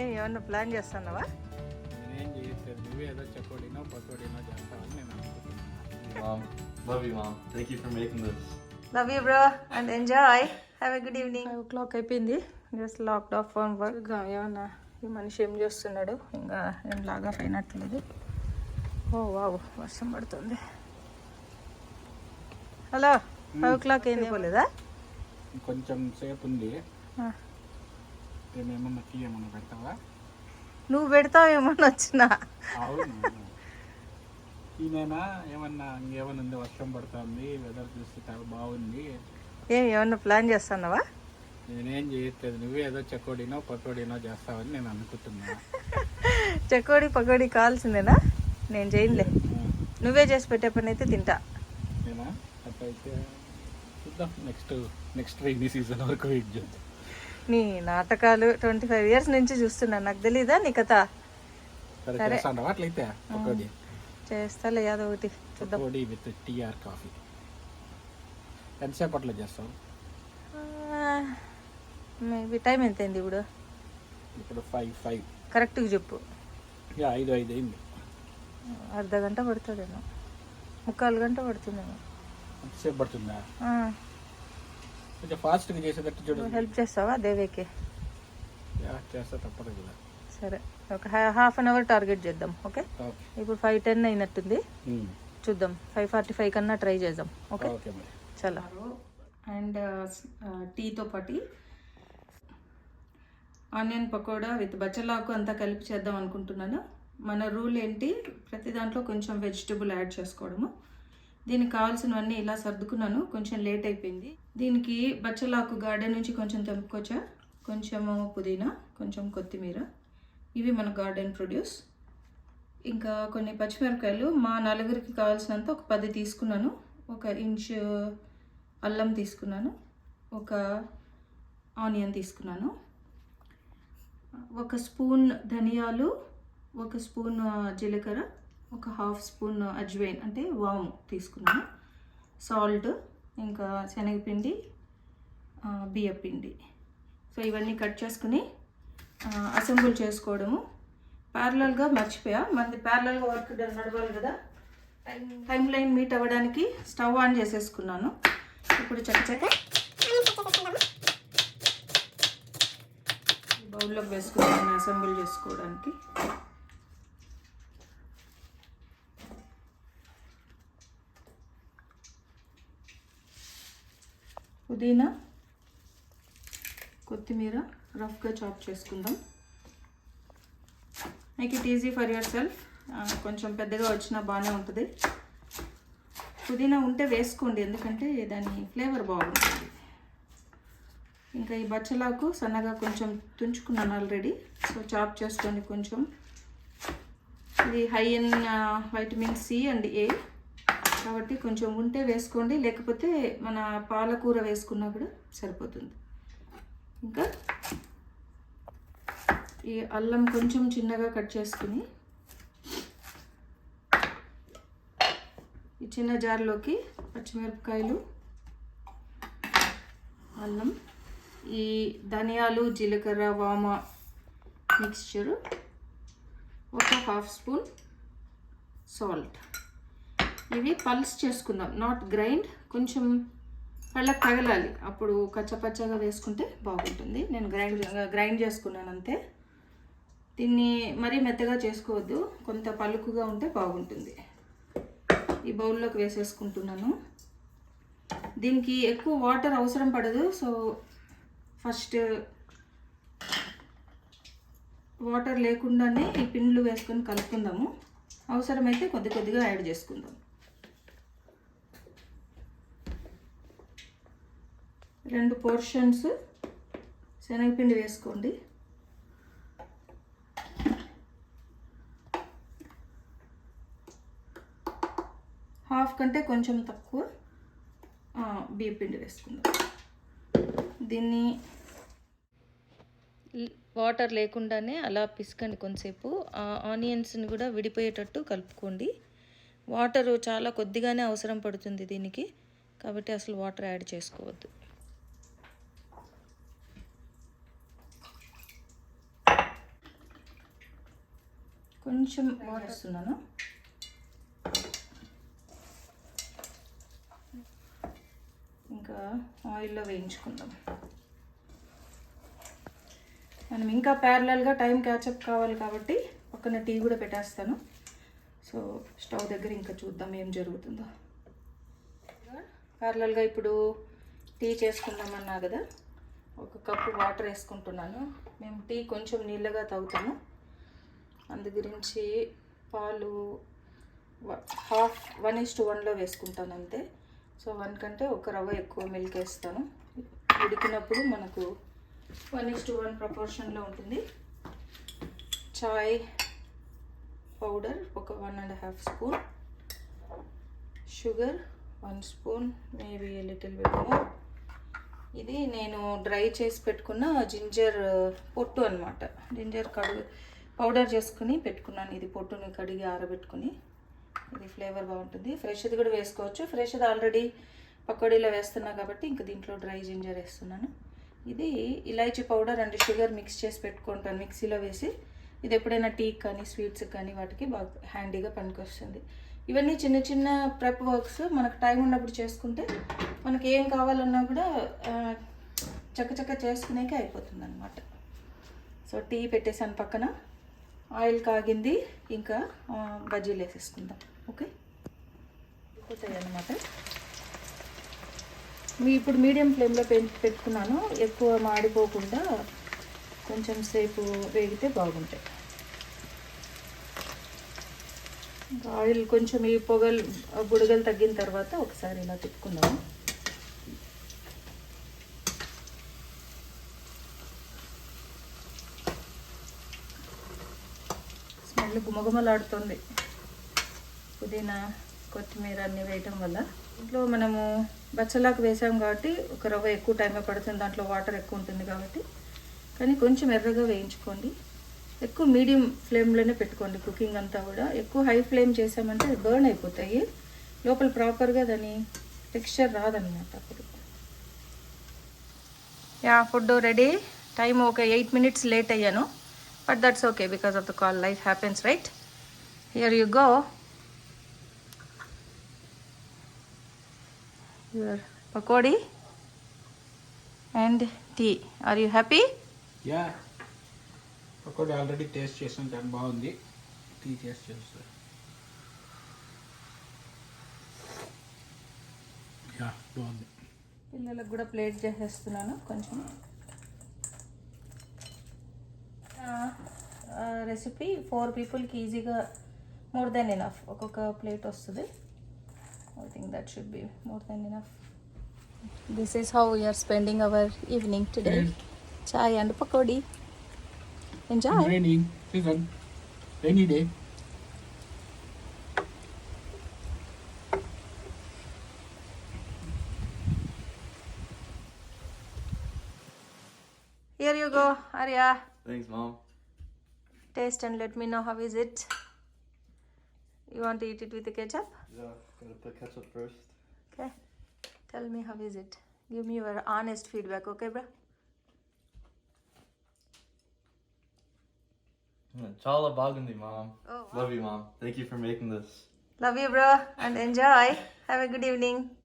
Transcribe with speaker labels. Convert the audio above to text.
Speaker 1: ఏం ఏమన్నా ప్లాన్ చేస్తున్నావా?
Speaker 2: నేనేం చేయట్లేదు. నువ్వే ఏదో చెకోడినో పకోడినో చేస్తావని నేను అనుకుంటున్నాను.
Speaker 3: Mom, love you, mom. Thank you for making this.
Speaker 1: Love you bro and enjoy have a good evening five o'clock అయిపోయింది just locked off phone work ఏమన్నా ఈ మనిషి ఏం చేస్తున్నాడు? ఇంకా ఏం లాగా అయినట్లేదు. ఓ వావ్ వర్షం పడుతుంది. హలో ఫైవ్ ఓ క్లాక్ ఏంది పోలేదా?
Speaker 2: కొంచెం సేపు ఉంది. ఏమేమన్నా టీ ఏమన్నా పెడతావా?
Speaker 1: నువ్వు పెడతావేమని వచ్చినా?
Speaker 2: అవును. ఈయన ఏమన్నా ఇంకేమన్నా ఉంది? వర్షం పడుతుంది వెదర్ చూస్తే చాలా బాగుంది.
Speaker 1: ఏం ఏమన్నా ప్లాన్ చేస్తున్నావా?
Speaker 2: నేనేం చేయట్లేదు. నువ్వే ఏదో చెకోడినో పకోడినో చేస్తావని నేను అనుకుంటున్నా.
Speaker 1: చెకోడి పకోడి కావాల్సిందేనా? నేను చేయనులే. నువ్వే చేసి పెట్టే పని అయితే తింటా.
Speaker 2: నేనా? అట్లయితే చూద్దాం. నెక్స్ట్ నెక్స్ట్ రైనీ సీజన్ వరకు వెయిట్ చేద్దాం.
Speaker 1: నీ నాటకాలు ట్వంటీ ఫైవ్ ఇయర్స్ నుంచి చూస్తున్నాను. నాకు తెలీదా నీ కథ?
Speaker 2: సరే
Speaker 1: చేస్తాలే ఏదో ఒకటి.
Speaker 2: Pakodi with tea or coffee ఎంతసేపట్లో చేస్తావు?
Speaker 1: మేబీ టైం ఎంత అయింది ఇప్పుడు?
Speaker 2: ఇప్పుడు ఫైవ్ ఫైవ్.
Speaker 1: కరెక్ట్గా చెప్పు.
Speaker 2: ఐదు ఐదు అయింది.
Speaker 1: అర్ధ గంట పడుతుందేమో. ముక్కాలు గంట పడుతుందేమో.
Speaker 2: ఎంతసేపు పడుతుందా? కొంచెం ఫాస్ట్గా చేసేటట్టు చూడు.
Speaker 1: హెల్ప్ చేస్తావా దేవేకి?
Speaker 2: యా, చేస్తా తప్పదు కదా
Speaker 1: సరే ఒక హాఫ్ అన్ అవర్ టార్గెట్ చేద్దాం ఓకే. ఇప్పుడు ఫైవ్ టెన్ అయినట్టుంది.
Speaker 2: ఉమ్.
Speaker 1: చూద్దాం ఫైవ్ ఫార్టీ ఫైవ్ కన్నా ట్రై చేద్దాం ఓకే
Speaker 2: ఓకే మరి.
Speaker 1: చాలా. అండ్ టీతో పాటు ఆనియన్ పకోడా విత్ బచ్చలాకు అంతా కలిపి చేద్దాం అనుకుంటున్నాను. మన రూల్ ఏంటి? ప్రతి దాంట్లో కొంచెం వెజిటబుల్ యాడ్ చేసుకోవడము. దీనికి కావాల్సినవన్నీ ఇలా సర్దుకున్నాను. కొంచెం లేట్ అయిపోయింది. దీనికి బచ్చలాకు గార్డెన్ నుంచి కొంచెం తెంపుకొచ్చా? కొంచెము పుదీనా కొంచెం కొత్తిమీర. ఇవి మన గార్డెన్ ప్రొడ్యూస్. ఇంకా కొన్ని పచ్చిమిరపకాయలు మా నలుగురికి కావాల్సినంత ఒక పది తీసుకున్నాను. ఒక ఇంచు అల్లం తీసుకున్నాను. ఒక ఆనియన్ తీసుకున్నాను. ఒక స్పూన్ ధనియాలు ఒక స్పూన్ జీలకర్ర. ఒక హాఫ్ స్పూన్ అజ్వైన్ అంటే వాము తీసుకున్నాను. సాల్ట్ ఇంకా శనగపిండి బియ్యపిండి. సో ఇవన్నీ కట్ చేసుకుని అసెంబుల్ చేసుకోవడము. ప్యారలల్గా మర్చిపోయా. మనది ప్యారలల్గా వర్క్ నడవాలి కదా. టైం టైం లైన్ మీట్ అవ్వడానికి స్టవ్ ఆన్ చేసేసుకున్నాను. ఇప్పుడు చక్కచక్క బౌల్లోకి వేసుకున్నాను అసెంబుల్ చేసుకోవడానికి. పుదీనా కొత్తిమీర రఫ్గా చాప్ చేసుకుందాం. Make it easy for yourself కొంచెం పెద్దగా వచ్చినా బాగానే ఉంటుంది. పుదీనా ఉంటే వేసుకోండి ఎందుకంటే దాని ఫ్లేవర్ బాగుంటుంది. ఇంకా ఈ బచ్చలాకు సన్నగా కొంచెం తుంచుకున్నాను ఆల్రెడీ. సో చాప్ చేసుకోండి కొంచెం. ఇది high in vitamin C and A. కాబట్టి కొంచెం ఉంటే వేసుకోండి లేకపోతే మన పాలకూర వేసుకున్నా కూడా సరిపోతుంది. ఇంకా ఈ అల్లం కొంచెం చిన్నగా కట్ చేసుకుని ఈ చిన్న జార్లోకి పచ్చిమిరపకాయలు అల్లం ఈ ధనియాలు జీలకర్ర వామ మిక్స్చరు ఒక హాఫ్ స్పూన్ సాల్ట్. ఇవి పల్స్ చేసుకుందాం. నాట్ గ్రైండ్ కొంచెం అలా తగలాలి. అప్పుడు కచ్చపచ్చగా వేసుకుంటే బాగుంటుంది. నేను గ్రైండ్ గ్రైండ్ చేసుకున్నాను అంతే. దీన్ని మరీ మెత్తగా చేసుకోవద్దు. కొంత పలుకుగా ఉంటే బాగుంటుంది. ఈ బౌల్లోకి వేసేసుకుంటున్నాను. దీనికి ఎక్కువ వాటర్ అవసరం పడదు. సో ఫస్ట్ వాటర్ లేకుండానే ఈ పిండ్లు వేసుకొని కలుపుకుందాము. అవసరమైతే కొద్ది కొద్దిగా యాడ్ చేసుకుందాం. రెండు పోర్షన్స్ శనగపిండి వేసుకోండి. హాఫ్ కంటే కొంచెం తక్కువ ఆ, బియ్య పిండి వేసుకుందాం. దీన్ని వాటర్ లేకుండానే అలా పిసకండి కొంతసేపు. ఆనియన్స్ని కూడా విడిపోయేటట్టు కలుపుకోండి. వాటర్ చాలా కొద్దిగానే అవసరం పడుతుంది దీనికి. కాబట్టి అసలు వాటర్ యాడ్ చేసుకోవద్దు. కొంచెం వాటర్ వేస్తున్నాను ఇంకా ఆయిల్లో వేయించుకుందాం. మనం ఇంకా ప్యారలల్గా టైం క్యాచప్ కావాలి కాబట్టి పక్కన టీ కూడా పెట్టేస్తాను. సో స్టవ్ దగ్గర ఇంకా చూద్దాం ఏం జరుగుతుందో. ప్యారలల్గా ఇప్పుడు టీ చేసుకుందామన్నా కదా. ఒక కప్పు వాటర్ వేసుకుంటున్నాను. మేము టీ కొంచెం నీళ్ళగా తాగుతాము. అందు గురించి పాలు హాఫ్ వన్ ఈస్ టు వన్లో వేసుకుంటాను అంతే. సో వన్ కంటే ఒక రవ్వ ఎక్కువ మిల్క్ వేస్తాను. ఉడికినప్పుడు మనకు వన్ ఈస్ టు వన్ ప్రపోర్షన్లో ఉంటుంది. చాయ్ పౌడర్ ఒక one and half spoon. Sugar one spoon maybe little bit more. ఇది నేను డ్రై చేసి పెట్టుకున్న జింజర్ పొట్టు అనమాట జింజర్ కడుగు పౌడర్ చేసుకుని పెట్టుకున్నాను. ఇది పొట్టుని కడిగి ఆరబెట్టుకుని. ఇది ఫ్లేవర్ బాగుంటుంది. ఫ్రెష్ది కూడా వేసుకోవచ్చు. ఫ్రెష్ది ఆల్రెడీ పకోడీలో వేస్తున్నా కాబట్టి ఇంక దీంట్లో డ్రై జింజర్ వేస్తున్నాను. ఇది ఇలాచీ పౌడర్ అండ్ షుగర్ మిక్స్ చేసి పెట్టుకుంటాను. మిక్సీలో వేసి ఇది ఎప్పుడైనా టీ కానీ స్వీట్స్ కానీ వాటికి బాగా హ్యాండీగా పనికొస్తుంది. ఇవన్నీ చిన్న చిన్న ప్రెప్ వర్క్స్ మనకు టైం ఉన్నప్పుడు చేసుకుంటే మనకి ఏం కావాలన్నా కూడా చక్కచక్క చేసుకునేకే అయిపోతుంది అనమాట సో టీ పెట్టేసాను పక్కన. ఆయిల్ కాగింది ఇంకా బజ్జీలు వేసేసుకుందాం. ఓకే? అయిపోతాయి అనమాట మీ ఇప్పుడు మీడియం ఫ్లేమ్లో పె పెట్టుకున్నాను. ఎక్కువ మాడిపోకుండా కొంచెం సేపు వేగితే బాగుంటాయి. ఆయిల్ కొంచెం ఈ పొగలు బుడగలు తగ్గిన తర్వాత ఒకసారి ఇలా తిప్పుకుందాము. స్మెల్ గుమగుమలాడుతుంది. పుదీనా కొత్తిమీర అన్నీ వేయటం వల్ల. ఇంట్లో మనము బచ్చలాకు వేసాం కాబట్టి ఒక రవ్వ ఎక్కువ టైం పడుతుంది. దాంట్లో వాటర్ ఎక్కువ ఉంటుంది కాబట్టి. కానీ కొంచెం ఎర్రగా వేయించుకోండి. ఎక్కువ మీడియం ఫ్లేమ్లోనే పెట్టుకోండి కుకింగ్ అంతా కూడా. ఎక్కువ హై ఫ్లేమ్ చేసామంటే బర్న్ అయిపోతాయి. లోపల ప్రాపర్గా దాని టెక్స్చర్ రాదనమాట అప్పుడు. యా ఫుడ్ రెడీ టైం ఒక ఎయిట్ మినిట్స్ లేట్ అయ్యాను. But that's okay because of the call life happens right here you go your pakodi and tea are you happy
Speaker 2: yeah pakodi already taste చేసాం చాలా బాగుంది. Tea taste చేస్తారు yeah బాగుంది.
Speaker 1: పిల్లలకు కూడా plate చేసేస్తున్నాను కొంచెం. రెసిపీ ఫోర్ పీపుల్కి ఈజీగా మోర్ దెన్ ఎనఫ్ ఒక్కొక్క ప్లేట్ వస్తుంది. I think that should be more than enough this is how we are spending our evening today chai and pakodi enjoy
Speaker 2: raining season rainy day
Speaker 1: here you go Arya
Speaker 3: Thanks, Mom.
Speaker 1: Taste and let me know how is it. You want to eat it with the ketchup?
Speaker 3: Yeah, gonna put ketchup first.
Speaker 1: Okay. Tell me how is it. Give me your honest feedback, okay, bro?
Speaker 3: Chala Bagandi, mom.
Speaker 1: Oh, wow.
Speaker 3: Love you, mom. Thank you for making this.
Speaker 1: Love you, bro, and enjoy. Have a good evening.